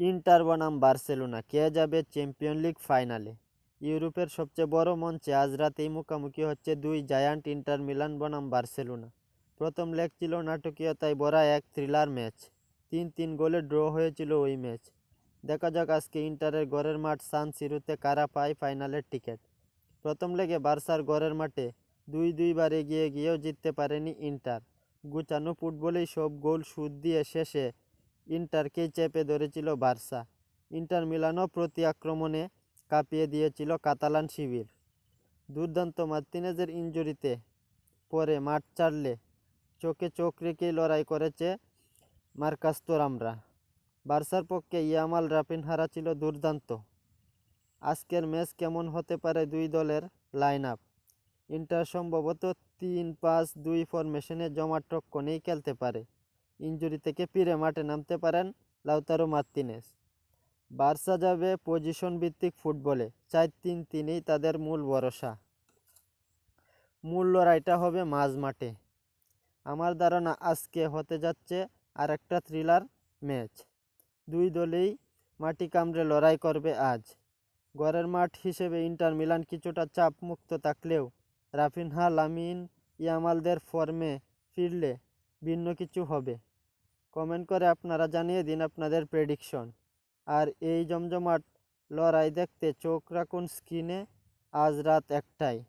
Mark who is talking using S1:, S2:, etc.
S1: Inter বনাম Barcelona. কে যাবে champion league ফাইনালে ইউরোপের সবচেয়ে বড় মঞ্চে আজ রাতেই মুখোমুখি হচ্ছে দুই জায়ান্ট ইন্টার মিলান বনাম বার্সেলোনা। প্রথম লেগ ছিল নাটকীয়তায় ভরা এক থ্রিলার ম্যাচ তিন তিন গোলে ড্র হয়েছিল ওই ম্যাচ দেখা যাক আজকে ইন্টারের গড়ের মাঠ সান সিরোতে কারা পায় ফাইনালের টিকিট। প্রথম লেগে বার্সার গড়ের মাঠে দুই দুইবার এগিয়ে গিয়েও জিততে পারেনি ইন্টার। গুচানো ফুটবলেই সব গোল সুদ দিয়ে শেষে ইন্টারকেই চেপে ধরেছিল বার্সা। ইন্টার মিলানও প্রতি আক্রমণে কাঁপিয়ে দিয়েছিল কাতালান শিবির। দুর্দান্ত মার্তিনেজের ইঞ্জুরিতে পরে মাঠ ছাড়লে চোখে চোখ রেখেই লড়াই করেছে মার্কাস তোরামরা। বার্সার পক্ষে ইয়ামাল রাফিনহারা ছিল দুর্দান্ত। আজকের ম্যাচ কেমন হতে পারে দুই দলের লাইন আপ ইন্টার সম্ভবত তিন পাঁচ দুই ফরমেশনে জমাট কোণেই খেলতে পারে। ইঞ্জুরি থেকে ফিরে মাঠে নামতে পারেন লাউতারো মার্তিনেস। বার্সা যাবে পজিশন ভিত্তিক ফুটবলে, চার তিন তিনই তাদের মূল ভরসা। মূল লড়াইটা হবে মাঝ মাঠে। আমার ধারণা আজকে হতে যাচ্ছে আর একটা থ্রিলার ম্যাচ। দুই দলেই মাটি কামড়ে লড়াই করবে আজ। ঘরের মাঠ হিসেবে ইন্টার মিলান কিছুটা চাপ মুক্ত থাকলেও রাফিনহা, লামিন ইয়ামালদের ফর্মে ফিরলে ভিন্ন কিছু হবে। কমেন্ট করে আপনারা জানিয়ে দিন আপনাদের প্রেডিকশন আর এই জমজমাট লড়াই দেখতে চোখ রাখুন স্ক্রিনে আজ রাত একটায়।